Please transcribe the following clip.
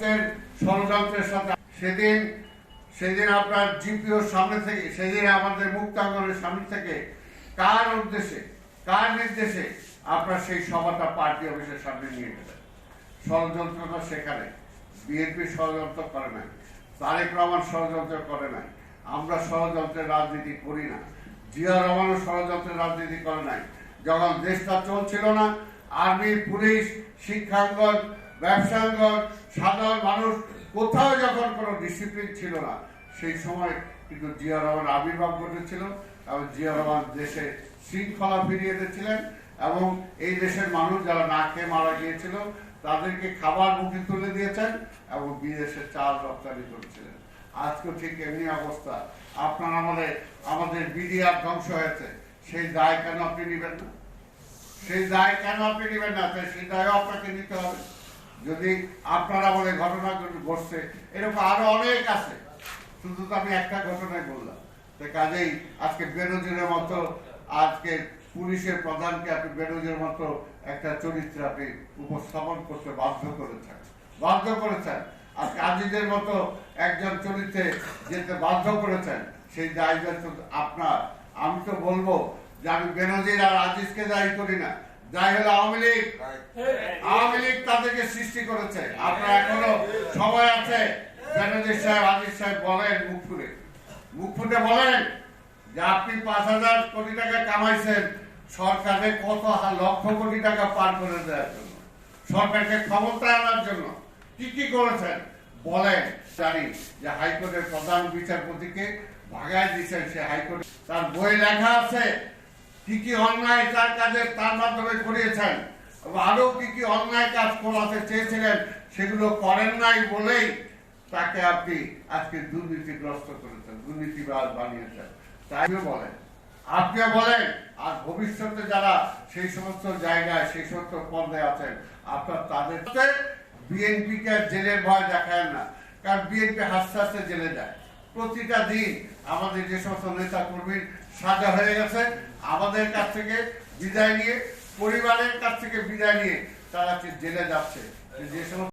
রাষ্ট্রের ষড়যন্ত্রের সাথে সেদিন সেদিন আপনার জিপিওর সামনে থেকে, সেদিন আমাদের মুক্তাঙ্গনের সামনে থেকে কার উদ্দেশ্যে, কার নির্দেশে আপনার সেই সভাটা পার্টি অফিসের সামনে নিয়ে গেলেন? ষড়যন্ত্রটা সেখানে। বিএনপি ষড়যন্ত্র করে নাই। তারেক রহমান ষড়যন্ত্র করে নাই। আমরা ষড়যন্ত্রের রাজনীতি করি না। জিয়া রহমানও ষড়যন্ত্রের রাজনীতি করে নাই। যখন দেশটা চলছিল না, আর্মি, পুলিশ, শিক্ষাঙ্গন ব্যবসাঙ্গন সাধারণ মানুষ, কোথাও যখন কোনো ডিসিপ্লিন ছিল না, সেই সময় কিন্তু জিয়া রহমান আবির্ভাব ঘটেছিল এবং জিয়া রহমান দেশে শৃঙ্খলা ফিরিয়ে দিয়েছিলেন এবং এই দেশের মানুষ যারা না খেয়ে মারা গিয়েছিল, তাদেরকে খাবার মুখে তুলে দিয়েছেন এবং বিদেশে চাল রপ্তানি করেছিলেন। আজকেও ঠিক এমনি অবস্থা। আপনার আমলে আমাদের বিডিআর ধ্বংস হয়েছে। সেই দায় কেন আপনি নেবেন না? সেই দায় কেন আপনি নেবেন না? সেই দায় আপনাকে নিতে হবে। যদি আপনারা বলে ঘটনা ঘটছে, এরকম আরও অনেক আছে। শুধু তো আমি একটা ঘটনায় বললাম। তো কাজেই আজকে বেনজিরের মতো আজকে পুলিশের প্রধানকে আপনি বেনজির মতো একটা চরিত্র আপনি উপস্থাপন করতে বাধ্য করেছেন বাধ্য করেছেন আজকে আজিজের মতো একজন চরিত্রে যেতে বাধ্য করেছেন সেই দায় দায়িত্ব আপনার। আমি তো বলব যে আমি বেনজির আর আজিজকে দায়ী করি না। দায়ী হলো আওয়ামী লীগ। আওয়ামী লীগ তাদেরকে সৃষ্টি করেছে। আপনার এখনও সময় আছে? বেনজির সাহেব আজিজ সাহেব বলেন মুখ ফুলে মুখ ফুটে বলেন যে আপনি পাঁচ হাজার কোটি টাকা কামাইছেন সরকারের কত লক্ষ কোটি টাকা পার করে দেওয়ার জন্য। সরকারকে ক্ষমতায় আনার জন্য কি কি করেছেন? বলেন জানি যে হাইকোর্টের প্রধান বিচারপতিকে ভাগায় দিয়েছেন সে হাইকোর্ট। তার বই লেখা আছে কি কি অন্যায় তার কাজে তার মাধ্যমে করিয়েছেন? আরও কি কি অন্যায় কাজ করাতে চেয়েছিলেন, সেগুলো করেন নাই বলেই তাকে আপনি আজকে দুর্নীতিগ্রস্ত করেছেন দুর্নীতিবাদ বানিয়েছেন। তাইও বলেন। আপনিও বলেন, আর ভবিষ্যতে যারা সেই সমস্ত জায়গায়, সেই সমস্ত পদে আছেন, আপনার তাদের বিএনপি কে জেলের ভয় দেখায় না। কারণ বিএনপি হাসতে হাসতে জেলে যায়। প্রতিটা দিন আমাদের যে সমস্ত নেতা কর্মীর সাজা হয়ে গেছে, আমাদের কাছ থেকে বিদায় নিয়ে, পরিবারের কাছ থেকে বিদায় নিয়ে তারা জেলে যাচ্ছে। যে সমস্ত